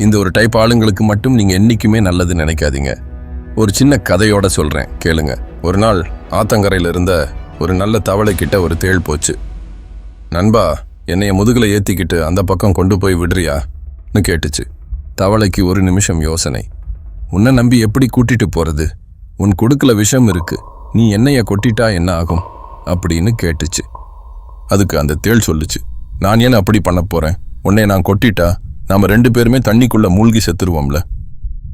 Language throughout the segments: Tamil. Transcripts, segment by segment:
இந்த ஒரு டைப் ஆளுங்களுக்கு மட்டும் நீங்கள் என்றைக்குமே நல்லது நினைக்காதீங்க. ஒரு சின்ன கதையோட சொல்கிறேன் கேளுங்க. ஒரு நாள் ஆத்தங்கரையில் இருந்த ஒரு நல்ல தவளை கிட்ட ஒரு தேள் போச்சு. நண்பா என்னைய முதுகில் ஏற்றிக்கிட்டு அந்த பக்கம் கொண்டு போய் விடுறியான்னு கேட்டுச்சு. தவளைக்கு ஒரு நிமிஷம் யோசனை. உன்னை நம்பி எப்படி கூட்டிட்டு போகிறது உன் கொடுக்கல விஷம் இருக்கு. நீ என்னைய கொட்டிட்டா என்ன ஆகும்? அப்படின்னு கேட்டுச்சு. அதுக்கு அந்த தேள் சொல்லுச்சு. நான் ஏன் அப்படி பண்ண போகிறேன் உன்னை நான் கொட்டிட்டா நம்ம ரெண்டு பேருமே தண்ணிக்குள்ளே மூழ்கி செத்துருவோம்ல.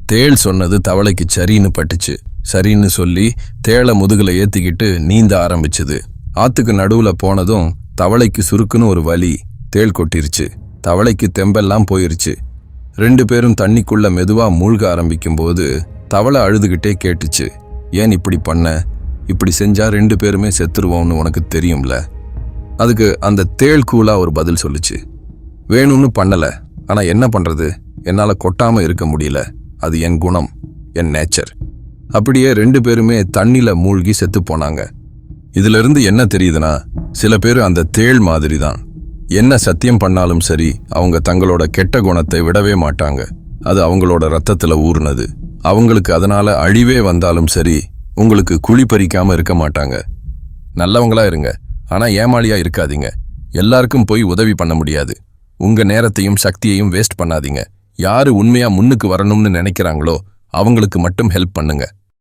தேள் சொன்னது தவளைக்கு சரின்னு பட்டுச்சு. சரின்னு சொல்லி தேளை முதுகில் ஏற்றிக்கிட்டு நீந்த ஆரம்பிச்சுது. ஆற்றுக்கு நடுவில் போனதும் தவளைக்கு சுருக்குன்னு ஒரு வலி தேள் கொட்டிருச்சு. தவளைக்கு தெம்பெல்லாம் போயிருச்சு. ரெண்டு பேரும் தண்ணிக்குள்ளே மெதுவாக மூழ்க ஆரம்பிக்கும்போது தவளை அழுதுகிட்டே கேட்டுச்சு. ஏன் இப்படி பண்ண? இப்படி செஞ்சால் ரெண்டு பேருமே செத்துருவோம்னு உனக்கு தெரியும்ல? அதுக்கு அந்த தேள் கூலாக ஒரு பதில் சொல்லுச்சு. வேணும்னு பண்ணலை. ஆனால் என்ன பண்ணுறது என்னால் கொட்டாமல் இருக்க முடியல. அது என் குணம் என் நேச்சர் அப்படியே ரெண்டு பேருமே தண்ணியில் மூழ்கி செத்து போனாங்க. இதிலிருந்து என்ன தெரியுதுன்னா சில பேர் அந்த தேள் மாதிரி தான் என்ன சத்தியம் பண்ணாலும் சரி அவங்க தங்களோட கெட்ட குணத்தை விடவே மாட்டாங்க. அது அவங்களோட ரத்தத்தில் ஊறுனது. அவங்களுக்கு அதனால் அழிவே வந்தாலும் சரி உங்களுக்கு குழி பறிக்காமல் இருக்க மாட்டாங்க. நல்லவங்களா இருங்க. ஆனால் ஏமாளியாக இருக்காதீங்க. எல்லாருக்கும் போய் உதவி பண்ண முடியாது. உங்க நேரத்தையும் சக்தியையும் வேஸ்ட் பண்ணாதீங்க. யாரு உண்மையா முன்னுக்கு வரணும்னு நினைக்கிறாங்களோ அவங்களுக்கு மட்டும் ஹெல்ப் பண்ணுங்க.